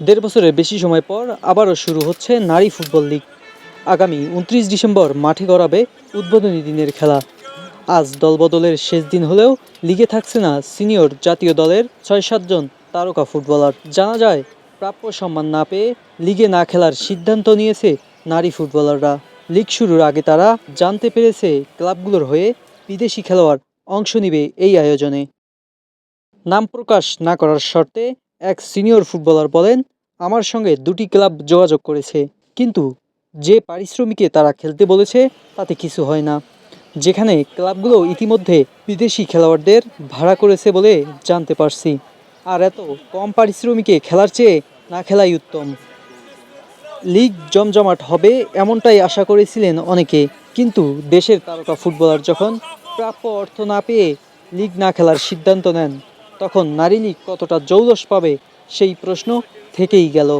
দেড় বছরের বেশি সময় পর আবারও শুরু হচ্ছে নারী ফুটবল লিগ। আগামী উনত্রিশ ডিসেম্বর মাঠে গড়াবে উদ্বোধনী দিনের খেলা। আজ দলবদলের শেষ দিন হলেও লিগে থাকছে না সিনিয়র জাতীয় দলের ছয় সাতজন তারকা ফুটবলার। জানা যায়, প্রাপ্য সম্মান না পেয়ে লিগে না খেলার সিদ্ধান্ত নিয়েছে নারী ফুটবলাররা। লিগ শুরুর আগে তারা জানতে পেরেছে ক্লাবগুলোর হয়ে বিদেশি খেলোয়াড় অংশ নেবে এই আয়োজনে। নাম প্রকাশ না করার শর্তে এক সিনিয়র ফুটবলার বলেন, আমার সঙ্গে দুটি ক্লাব যোগাযোগ করেছে, কিন্তু যে পারিশ্রমিকে তারা খেলতে বলেছে, তাতে কিছু হয় না। যেখানে ক্লাবগুলো ইতিমধ্যে বিদেশি খেলোয়াড়দের ভাড়া করেছে বলে জানতে পারছি। আর এত কম পারিশ্রমিকে খেলার চেয়ে না খেলাই উত্তম। লিগ জমজমাট হবে এমনটাই আশা করেছিলেন অনেকে, কিন্তু দেশের তারকা ফুটবলার যখন প্রাপ্য অর্থ না পেয়ে লিগ না খেলার সিদ্ধান্ত নেন তখন নারী লীগ কতটা জৌলস পাবে সেই প্রশ্ন থেকেই গেল।